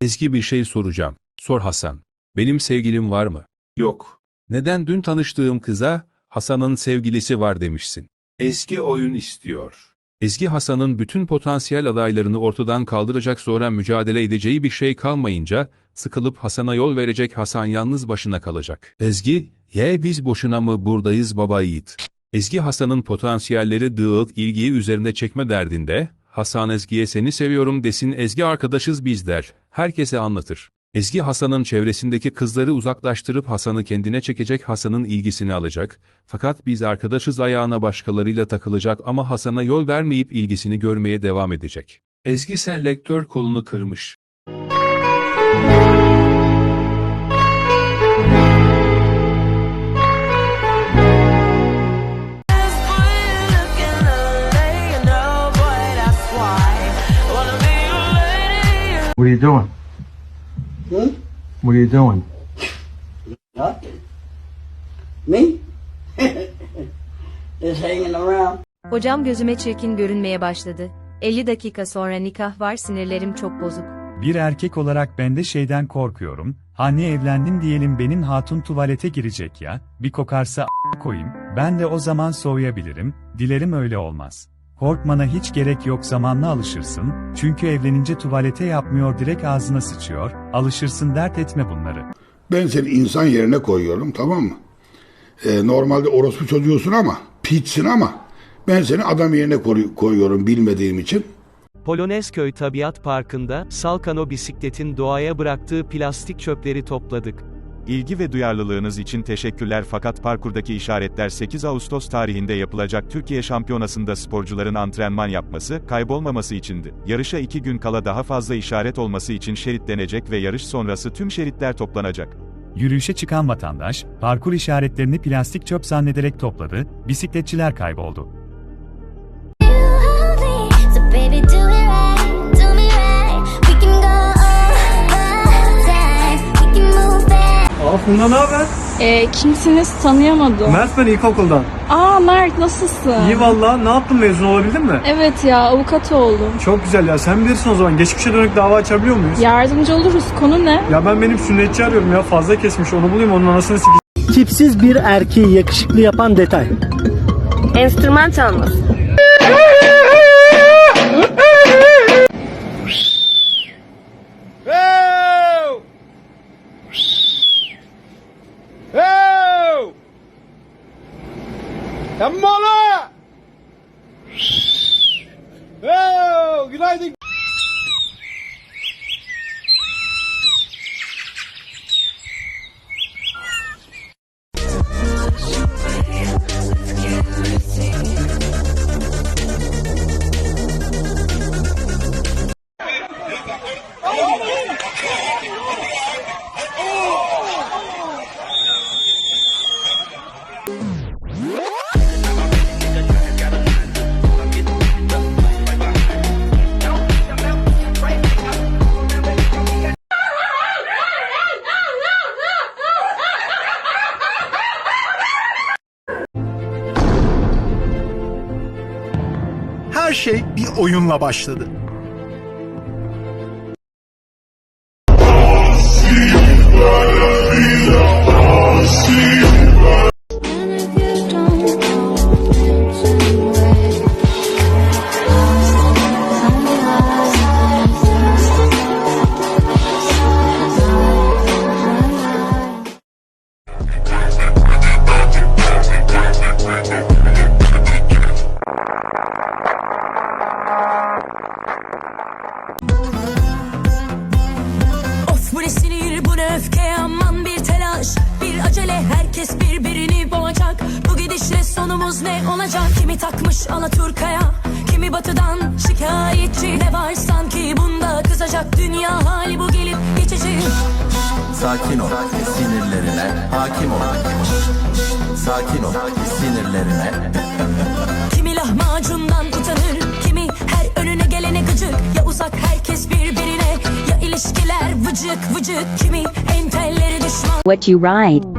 Ezgi bir şey soracağım. Sor Hasan. Benim sevgilim var mı? Yok. Neden dün tanıştığım kıza Hasan'ın sevgilisi var demişsin? Eski oyun istiyor. Ezgi Hasan'ın bütün potansiyel adaylarını ortadan kaldıracak sonra mücadele edeceği bir şey kalmayınca sıkılıp Hasan'a yol verecek Hasan yalnız başına kalacak. Ezgi, ye biz boşuna mı buradayız baba yiğit. Ezgi Hasan'ın potansiyelleri dağıt ilgiyi üzerine çekme derdinde, Hasan Ezgi'ye seni seviyorum desin Ezgi arkadaşız biz der, herkese anlatır. Ezgi Hasan'ın çevresindeki kızları uzaklaştırıp Hasan'ı kendine çekecek Hasan'ın ilgisini alacak, fakat biz arkadaşız ayağına başkalarıyla takılacak ama Hasan'a yol vermeyip ilgisini görmeye devam edecek. Ezgi selektör kolunu kırmış. Are you doing? Hmm? What are you doing? Nothing. Me? Just hanging around. Hocam gözüme çirkin görünmeye başladı. 50 dakika sonra nikah var sinirlerim çok bozuk. Bir erkek olarak ben de şeyden korkuyorum. Hani evlendim diyelim benim hatun tuvalete girecek ya, bir kokarsa a- koyayım, ben de o zaman soğuyabilirim, dilerim öyle olmaz. Korkmana hiç gerek yok zamanla alışırsın, çünkü evlenince tuvalete yapmıyor direkt ağzına sıçıyor, alışırsın dert etme bunları. Ben seni insan yerine koyuyorum tamam mı? Ee, normalde orospu çocuğusun ama, piçsin ama ben seni adam yerine koru- koyuyorum bilmediğim için. Polonezköy Tabiat Parkı'nda Salkano bisikletin doğaya bıraktığı plastik çöpleri topladık. İlgi ve duyarlılığınız için teşekkürler fakat parkurdaki işaretler 8 Ağustos tarihinde yapılacak Türkiye Şampiyonası'nda sporcuların antrenman yapması, kaybolmaması içindi. Yarışa 2 gün kala daha fazla işaret olması için şeritlenecek ve yarış sonrası tüm şeritler toplanacak. Yürüyüşe çıkan vatandaş, parkur işaretlerini plastik çöp zannederek topladı, bisikletçiler kayboldu. So Funda ne haber? Ee, kimsiniz tanıyamadım. Mert ben ilkokuldan. Aa Mert nasılsın? İyi valla ne yaptın mezun olabildin mi? Evet ya avukat oldum. Çok güzel ya sen bilirsin o zaman geçmişe dönük dava açabiliyor muyuz? Yardımcı oluruz konu ne? Ya ben benim sünnetçi arıyorum ya fazla kesmiş onu bulayım onun anasını sikeyim. Tipsiz bir erkeği yakışıklı yapan detay. Enstrüman çalması. Come on! Up. Oh, good night. Şey bir oyunla başladı. Bir telaş Bir acele herkes birbirini boğacak. Bu gidişle sonumuz ne olacak? Kimi takmış Alaturka'ya Kimi batıdan şikayetçi Ne var. Sanki bunda kızacak Dünya hali bu gelip geçici. Sakin ol, sinirlerine hakim ol. Sakin ol, sinirlerine. Kimi lahmacundan utanır Kimi her önüne gelene gıcık. Ya uzak herkes birbirine What you ride.